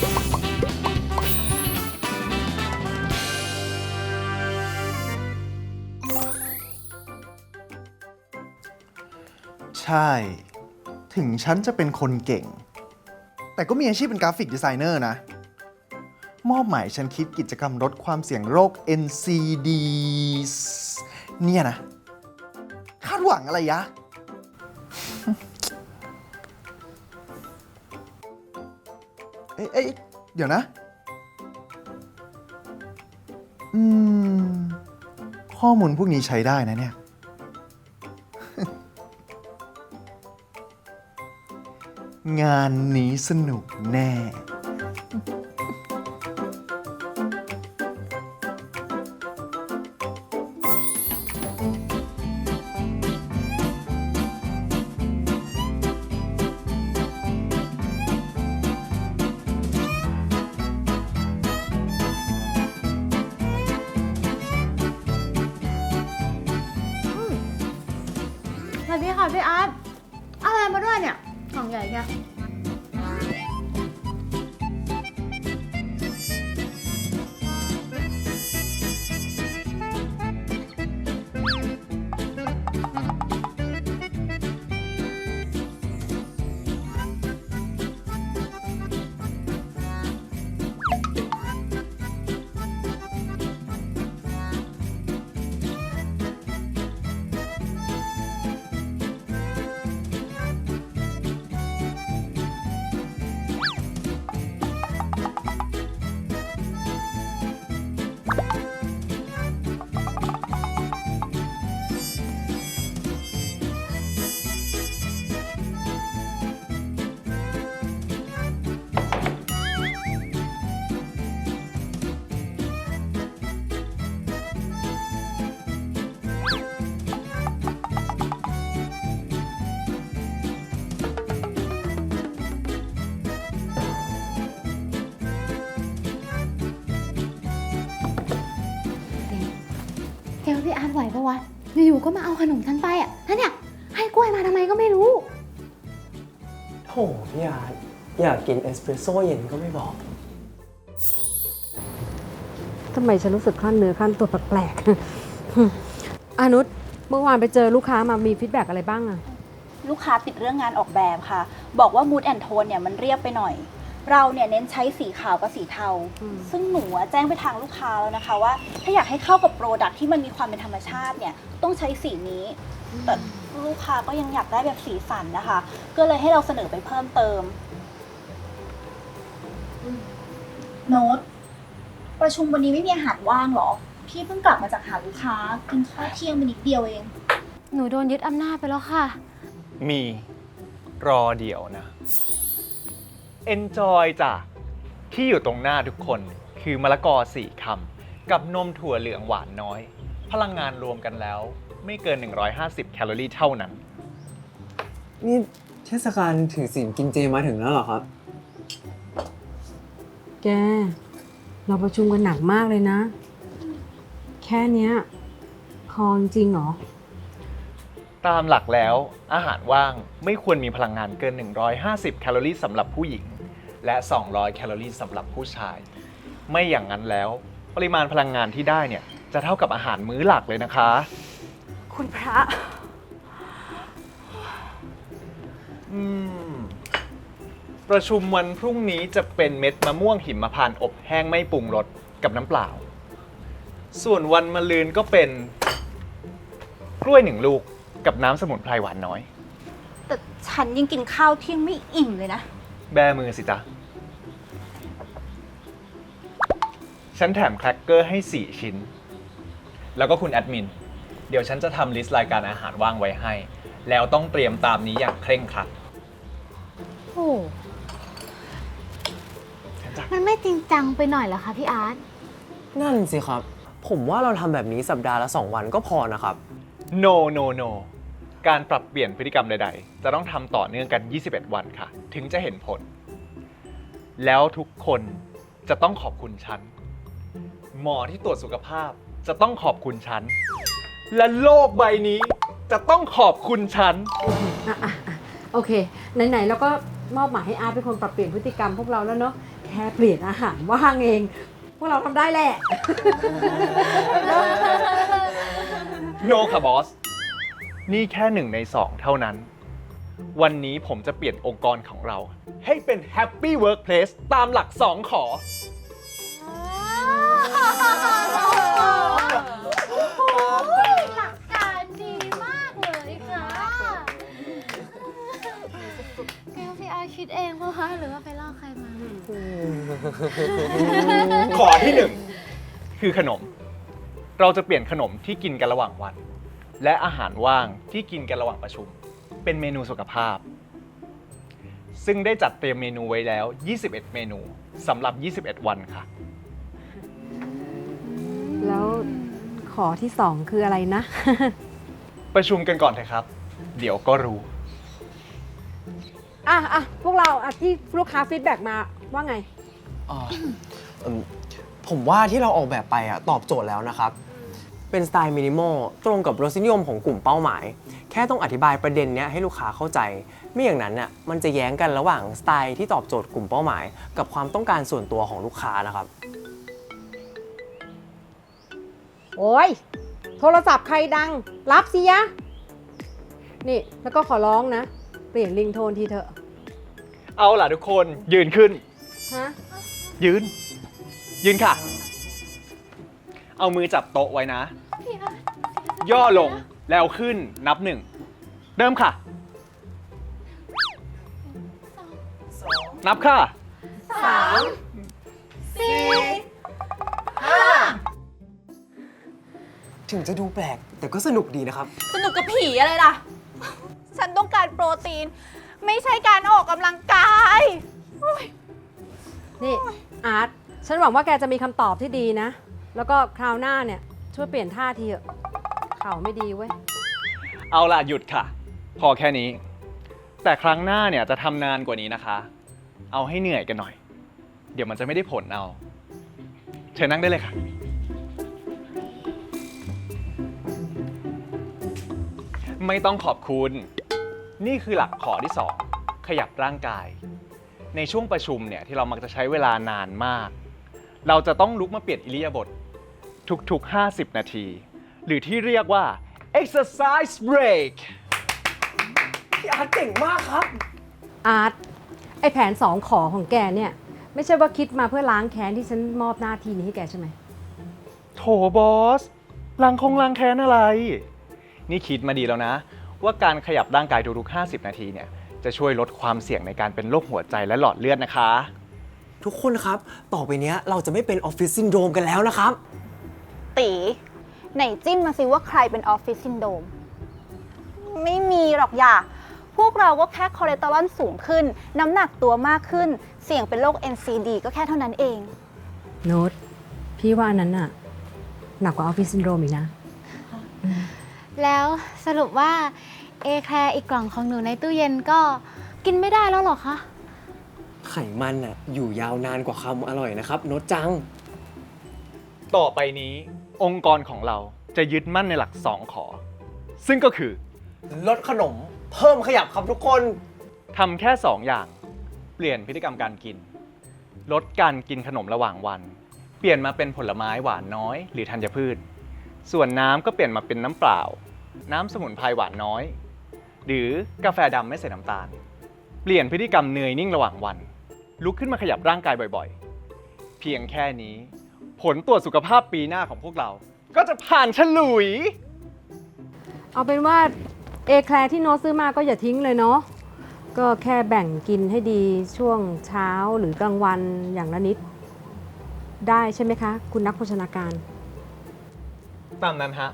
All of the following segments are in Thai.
ใช่ ถึงฉันจะเป็นคนเก่ง แต่ก็มีอาชีพเป็นกราฟิกดีไซเนอร์นะ มอบหมายฉันคิดกิจกรรมลดความเสี่ยงโรค NCD เนี่ยนะ คาดหวังอะไรยะ เอ้ยเอ้ยเดี๋ยวนะ อืม ข้อมูลพวกนี้ใช้ได้นะเนี่ย งานนี้สนุกแน่ พี่อาร์ตอาอะไรมาด้วยเนี่ยกล่องใหญ่แก พี่อาร์ตไหวปะวะ อยู่ๆก็มาเอาขนมฉันไปอะแล้วเนี่ย ให้กล้วยมาทำไมก็ไม่รู้โถพี่อาร์ตอยากกินเอสเปรสโซ่เย็นก็ไม่บอก ทำไมฉันรู้สึกคลั่นเนื้อคลั่นตัวแปลกๆ อานุชเมื่อวานไปเจอลูกค้ามามีฟีดแบ็กอะไรบ้างอะลูกค้าติดเรื่องงานออกแบบค่ะ บอกว่ามูดแอนโทนเนี่ยมันเรียบไปหน่อย เราเนี่ยเน้นใช้สีขาวกับสีเทาซึ่งหนูอะแจ้งไปทางลูกค้าแล้วนะคะว่า ถ้าอยากให้เข้ากับโปรดักที่มันมีความเป็นธรรมชาติเนี่ยต้องใช้สีนี้ แต่ลูกค้าก็ยังอยากได้แบบสีสันนะคะ ก็เลยให้เราเสนอไปเพิ่มเติม โน้ตประชุมวันนี้ไม่มีอาหารว่างเหรอ พี่เพิ่งกลับมาจากหาลูกค้ากินข้าวเที่ยงไปนิดเดียวเอง หนูโดนยึดอำนาจไปแล้วค่ะ มีรอเดี๋ยวนะ Enjoy จ้ะ ที่อยู่ตรงหน้าทุกคนคือมะละกอสี่คำกับนมถั่วเหลืองหวานน้อย พลังงานรวมกันแล้ว ไม่เกิน 150 แคลอรี่เท่านั้น นี่เทศกาลถือศีลกินเจมาถึงแล้วเหรอครับ แก เราประชุมกันหนักมากเลยนะ แค่เนี้ยพอจริงเหรอ ตามหลักแล้วอาหารว่างไม่ควรมีพลังงานเกิน 150 แคลอรี่สำหรับผู้หญิง และ 200 แคลอรี่สำหรับผู้ชาย ไม่อย่างนั้นแล้ว ปริมาณพลังงานที่ได้เนี่ยจะเท่ากับอาหารมื้อหลักเลยนะคะ คุณพระ อืม ประชุมวันพรุ่งนี้จะเป็นเม็ดมะม่วงหิมพานต์อบแห้งไม่ปรุงรสกับน้ำเปล่า ส่วนวันมะรืนก็เป็น กล้วยหนึ่งลูกกับน้ำสมุนไพรหวานน้อย แต่ฉันยังกินข้าวเที่ยงไม่อิ่มเลยนะ แบมือสิจ๊ะ ฉันแถมแครกเกอร์ให้ 4 ชิ้น แล้วก็คุณแอดมิน เดี๋ยวฉันจะทำลิสต์รายการอาหารว่างไว้ให้ แล้วต้องเตรียมตามนี้อย่างเคร่งครัด โอ้ฉันจะมันไม่จริงจังไปหน่อยเหรอคะพี่อาร์ต นั่นสิครับ ผมว่าเราทำแบบนี้สัปดาห์ละ 2 วันก็พอนะครับ no no no การปรับเปลี่ยนพฤติกรรมใด ๆ จะต้องทำต่อเนื่องกัน 21 วันค่ะ ถึงจะเห็นผล แล้วทุกคนจะต้องขอบคุณฉัน หมอที่ตรวจสุขภาพจะต้องขอบคุณฉัน และโลกใบนี้จะต้องขอบคุณฉัน อะอะอะโอเค ไหนๆแล้วก็มอบหมายให้อาร์ตเป็นคนปรับเปลี่ยนพฤติกรรมพวกเราแล้วเนาะแค่เปลี่ยนอาหารว่างเอง พวกเราทำได้แหละ โนค่ะบอส นี่แค่หนึ่งในสองเท่านั้น วันนี้ผมจะเปลี่ยนองค์กรของเรา ให้เป็น Happy Workplace ตามหลัก2ขอ หลักการดีมากเลยค่ะแกพี่อาร์คิดเองปะคะหรือว่าไปลอกใครมา ขอที่หนึ่งคือขนม เราจะเปลี่ยนขนมที่กินกันระหว่างวัน และอาหารว่างที่กินกันระหว่างประชุม เป็นเมนูสุขภาพ ซึ่งได้จัดเตรียมเมนูไว้แล้ว 21 เมนูสำหรับ 21 วันค่ะ แล้วขอที่สองคืออะไรนะ ประชุมกันก่อนเถอะครับ เดี๋ยวก็รู้ อะอะพวกเราอะที่ลูกค้าฟีดแบ็กมาว่าไง อ่าอืมผมว่าที่เราออกแบบไปอะตอบโจทย์แล้วนะครับ เป็นสไตล์มินิมอลตรงกับรสนิยมของกลุ่มเป้าหมาย แค่ต้องอธิบายประเด็นเนี้ยให้ลูกค้าเข้าใจ ไม่อย่างนั้นน่ะมันจะแย้งกันระหว่างสไตล์ที่ตอบโจทย์กลุ่มเป้าหมาย กับความต้องการส่วนตัวของลูกค้านะครับ โอ้ยโทรศัพท์ใครดัง รับสิยะ นี่แล้วก็ขอร้องนะ เปลี่ยนลิงโทนทีเถอะ เอาล่ะทุกคนยืนขึ้น ฮะ ยืน ยืนค่ะ เอามือจับโต๊ะไว้นะย่อลงแล้วขึ้นนับหนึ่งเริ่มค่ะนับค่ะถึงจะดูแปลก แต่ก็สนุกดีนะครับ สนุกกับผีอะไรล่ะ ฉันต้องการโปรตีน ไม่ใช่การออกกำลังกายนี่อาร์ตฉันหวังว่าแกจะมีคำตอบที่ดีนะ แล้วก็คราวหน้าเนี่ยช่วยเปลี่ยนท่าทีเถอะเข่าไม่ดีเว้ย เอาล่ะหยุดค่ะ พอแค่นี้ แต่ครั้งหน้าเนี่ยจะทำนานกว่านี้นะคะ เอาให้เหนื่อยกันหน่อย เดี๋ยวมันจะไม่ได้ผลเอาเชิญนั่งได้เลยค่ะ ไม่ต้องขอบคุณ นี่คือหลักขอที่2ขยับร่างกาย ในช่วงประชุมเนี่ยที่เรามักจะใช้เวลานานมาก เราจะต้องลุกมาเปลี่ยนอิริยาบถ ทุกๆ 50 นาที หรือที่เรียกว่า exercise break พี่อาร์ตเก่งมากครับ อาร์ตไอแผนสองขอของแกเนี่ย ไม่ใช่ว่าคิดมาเพื่อล้างแค้นที่ฉันมอบหน้าที่นี้ให้แกใช่ไหมโถบอสลังคงลังแค้นอะไร นี่คิดมาดีแล้วนะ ว่าการขยับร่างกายทุกๆ 50 นาทีเนี่ย จะช่วยลดความเสี่ยงในการเป็นโรคหัวใจและหลอดเลือดนะคะ ทุกคนครับ ต่อไปเนี้ยเราจะไม่เป็นออฟฟิศซินโดรมกันแล้วนะครับ ตีไหนจิ้มมาสิว่าใครเป็นออฟฟิศซินโดรมไม่มีหรอกอย่า พวกเราก็แค่คอเลสเตอรอลสูงขึ้น น้ำหนักตัวมากขึ้น เสี่ยงเป็นโรค NCD ก็แค่เท่านั้นเอง โน้ตพี่ว่าอันนั้นน่ะหนักกว่าออฟฟิศซินโดรมอีกนะ แล้วสรุปว่าเอแคร์อีกกล่องของหนูในตู้เย็นก็กินไม่ได้แล้วเหรอคะ ไขมันน่ะอยู่ยาวนานกว่าคำอร่อยนะครับโนตจัง ต่อไปนี้ องค์กรของเราจะยึดมั่นในหลัก 2 ขอ ซึ่งก็คือลดขนม เพิ่มขยับครับทุกคน ทำแค่ 2 อย่าง เปลี่ยนพฤติกรรมการกิน ลดการกินขนมระหว่างวัน เปลี่ยนมาเป็นผลไม้หวานน้อย หรือธัญพืช ส่วนน้ำก็เปลี่ยนมาเป็นน้ำเปล่า น้ำสมุนไพรหวานน้อย หรือกาแฟดำไม่ใส่น้ำตาล เปลี่ยนพฤติกรรมเหนื่อยนิ่งระหว่างวัน ลุกขึ้นมาขยับร่างกายบ่อยๆ เพียงแค่นี้ ผลตรวจสุขภาพปีหน้าของพวกเรา ก็จะผ่านฉลุย เอาเป็นว่าเอแคลร์ที่โน้ตซื้อมาก็อย่าทิ้งเลยเนาะ ก็แค่แบ่งกินให้ดีช่วงเช้าหรือกลางวันอย่างละนิด ได้ใช่ไหมคะ คุณนักโภชนาการ ตามนั้นฮะ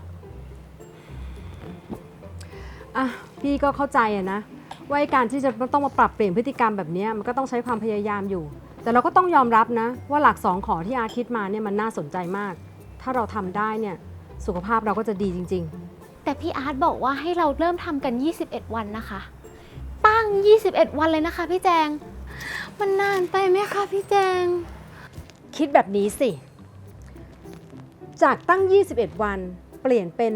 อะพี่ก็เข้าใจอะนะว่าไอ้การที่จะต้องมาปรับเปลี่ยนพฤติกรรมแบบเนี้ยมันก็ต้องใช้ความพยายามอยู่ แต่เราก็ต้องยอมรับนะ ว่าหลักสองขอที่อาคิดมาเนี่ยมันน่าสนใจมาก ถ้าเราทำได้เนี่ยสุขภาพเราก็จะดีจริงๆแต่พี่อาร์ตบอกว่าให้เราเริ่มทำกัน 21 วันนะคะ ตั้ง 21 วันเลยนะคะ พี่แจง มันนานไปไหมคะพี่แจงคิดแบบนี้สิ จากตั้ง 21 วัน เปลี่ยนเป็น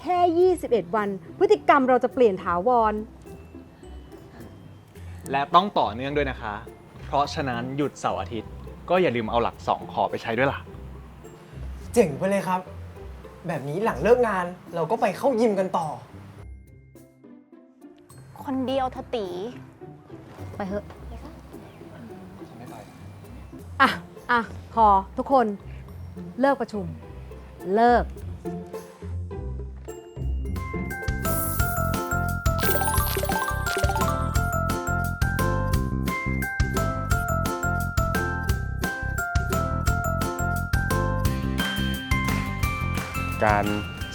แค่ 21 วัน พฤติกรรมเราจะเปลี่ยนถาวร และต้องต่อเนื่องด้วยนะคะ เพราะฉะนั้นหยุดเสาร์อาทิตย์ ก็อย่าลืมเอาหลัก2ขอไปใช้ด้วยล่ะ เจ๋งไปเลยครับ แบบนี้หลังเลิกงานเราก็ไปเข้ายิมกันต่อคคนเดียวเธอตี ไปเถอะ อะ อะ พอทุกคนเลิกประชุม เลิก การ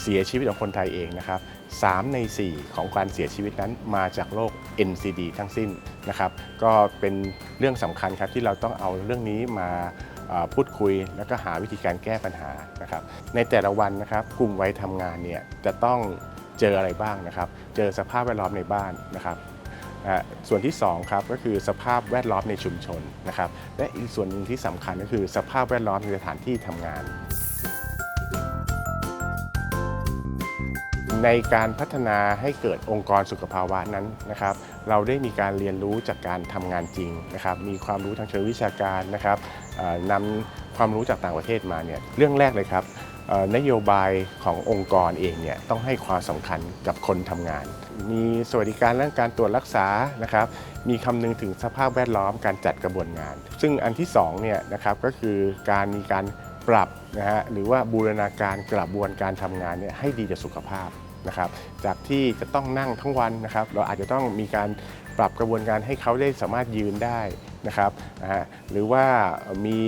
เสียชีวิตของคนไทยเองนะครับ3ใน 4 ของการเสียชีวิตนั้นมาจากโรค NCD ทั้งสิ้นนะครับ ก็เป็นเรื่องสำคัญครับที่เราต้องเอาเรื่องนี้มาพูดคุยแล้วก็หาวิธีการแก้ปัญหานะครับ ในแต่ละวันนะครับ กลุ่มวัยทำงานเนี่ยจะต้องเจออะไรบ้างนะครับ เจอสภาพแวดล้อมในบ้านนะครับส่วนที่2ครับก็คือสภาพแวดล้อมในชุมชนนะครับ และอีกส่วนหนึ่งที่สำคัญก็คือสภาพแวดล้อมในสถานที่ทำงาน ในการพัฒนาให้เกิดองค์กรสุขภาวะนั้นนะครับ เราได้มีการเรียนรู้จากการทำงานจริงนะครับ มีความรู้ทางเชิงวิชาการนะครับนำความรู้จากต่างประเทศมาเนี่ยเรื่องแรกเลยครับนโยบายขององค์กรเองเนี่ยต้องให้ความสำคัญกับคนทำงาน มีสวัสดิการเรื่องการตรวจรักษานะครับมีคำนึงถึงสภาพแวดล้อมการจัดกระบวนงาน ซึ่งอันที่สองเนี่ยนะครับก็คือการมีการปรับนะฮะหรือว่าบูรณาการกระบวนการทำงานเนี่ยให้ดีต่อสุขภาพ นะครับจากที่จะต้องนั่งทั้งวันนะครับเราอาจจะต้องมีการปรับกระบวนการให้เขาได้สามารถยืนได้นะครับหรือว่ามี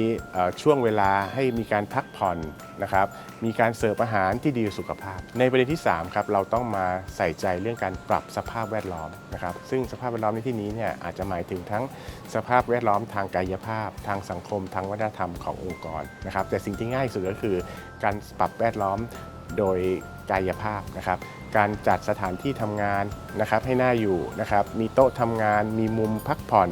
ช่วงเวลาให้มีการพักผ่อนนะครับมีการเสิร์ฟอาหารที่ดีสุขภาพ ในประเด็นที่3ครับเราต้องมาใส่ใจเรื่องการปรับสภาพแวดล้อมนะครับซึ่งสภาพแวดล้อมในที่นี้เนี่ยอาจจะหมายถึงทั้งสภาพแวดล้อมทางกายภาพ ทางสังคม ทางวัฒนธรรมขององค์กรนะครับแต่สิ่งที่ง่ายที่สุดก็คือการปรับแวดล้อมโดย กายภาพนะครับการจัดสถานที่ทำงานนะครับให้น่าอยู่นะครับมีโต๊ะทำงาน มีมุมพักผ่อน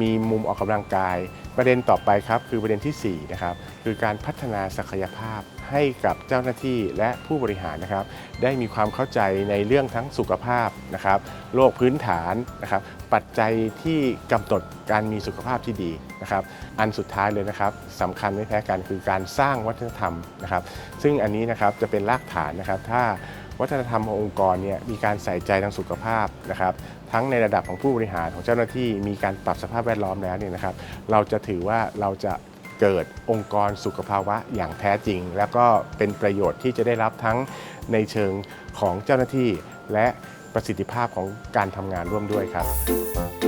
มีมุมออกกำลังกาย ประเด็นต่อไปครับคือประเด็นที่4นะครับคือการพัฒนาศักยภาพ ให้กับเจ้าหน้าที่และผู้บริหารนะครับ ได้มีความเข้าใจในเรื่องทั้งสุขภาพนะครับโรคพื้นฐานนะครับ ปัจจัยที่กำหนดการมีสุขภาพที่ดีนะครับ อันสุดท้ายเลยนะครับสำคัญไม่แพ้กันคือการสร้างวัฒนธรรมนะครับ ซึ่งอันนี้นะครับจะเป็นรากฐานนะครับถ้าวัฒนธรรมขององค์กรเนี่ยมีการใส่ใจทางสุขภาพนะครับ ทั้งในระดับของผู้บริหารของเจ้าหน้าที่มีการปรับสภาพแวดล้อมแล้วเนี่ยนะครับ เราจะถือว่าเราจะ เกิดองค์กรสุขภาวะอย่างแท้จริง แล้วก็เป็นประโยชน์ที่จะได้รับทั้งในเชิงของเจ้าหน้าที่ และประสิทธิภาพของการทำงานร่วมด้วยครับ